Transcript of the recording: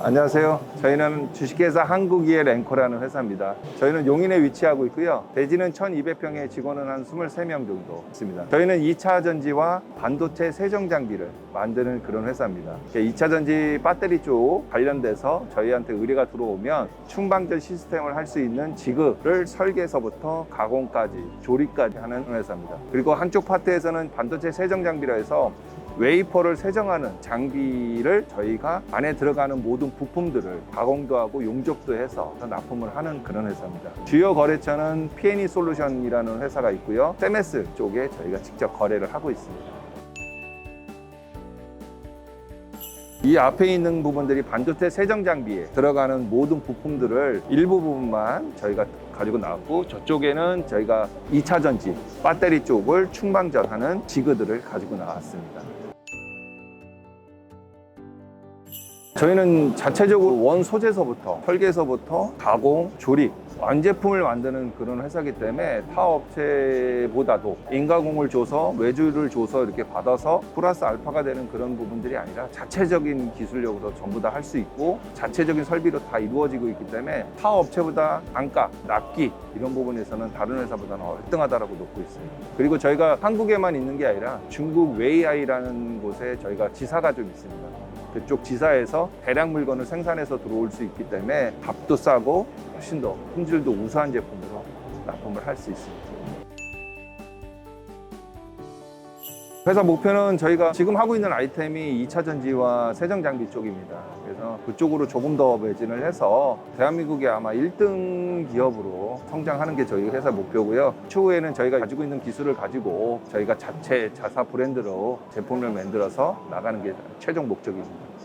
안녕하세요. 저희는 주식회사 한국이의 랭커라는 회사입니다. 저희는 용인에 위치하고 있고요. 대지는 1200평에 직원은 한 23명 정도 있습니다. 저희는 2차 전지와 반도체 세정 장비를 만드는 그런 회사입니다. 2차 전지 배터리 쪽 관련돼서 저희한테 의뢰가 들어오면 충방전 시스템을 할 수 있는 지급을 설계서부터 가공까지 조립까지 하는 회사입니다. 그리고 한쪽 파트에서는 반도체 세정 장비라 해서 웨이퍼를 세정하는 장비를 저희가 안에 들어가는 모든 부품들을 가공도 하고 용접도 해서 납품을 하는 그런 회사입니다. 주요 거래처는 P&E 솔루션이라는 회사가 있고요. 세메스 쪽에 저희가 직접 거래를 하고 있습니다. 이 앞에 있는 부분들이 반도체 세정 장비에 들어가는 모든 부품들을 일부 부분만 저희가 가지고 나왔고 저쪽에는 저희가 2차 전지 배터리 쪽을 충방전하는 지그들을 가지고 나왔습니다. 저희는 자체적으로 원 소재서부터 설계서부터 가공, 조립, 완제품을 만드는 그런 회사이기 때문에 타 업체보다도 인가공을 줘서 외주를 줘서 이렇게 받아서 플러스 알파가 되는 그런 부분들이 아니라 자체적인 기술력으로 전부 다 할 수 있고 자체적인 설비로 다 이루어지고 있기 때문에 타 업체보다 단가, 납기 이런 부분에서는 다른 회사보다는 월등하다라고 놓고 있습니다. 그리고 저희가 한국에만 있는 게 아니라 중국 웨이아이라는 곳에 저희가 지사가 좀 있습니다. 그쪽 지사에서 대량 물건을 생산해서 들어올 수 있기 때문에 값도 싸고 훨씬 더 품질도 우수한 제품으로 납품을 할 수 있습니다. 회사 목표는 저희가 지금 하고 있는 아이템이 2차 전지와 세정 장비 쪽입니다. 그래서 그쪽으로 조금 더 매진을 해서 대한민국의 아마 1등 기업으로 성장하는 게 저희 회사 목표고요. 추후에는 저희가 가지고 있는 기술을 가지고 저희가 자체 자사 브랜드로 제품을 만들어서 나가는 게 최종 목적입니다.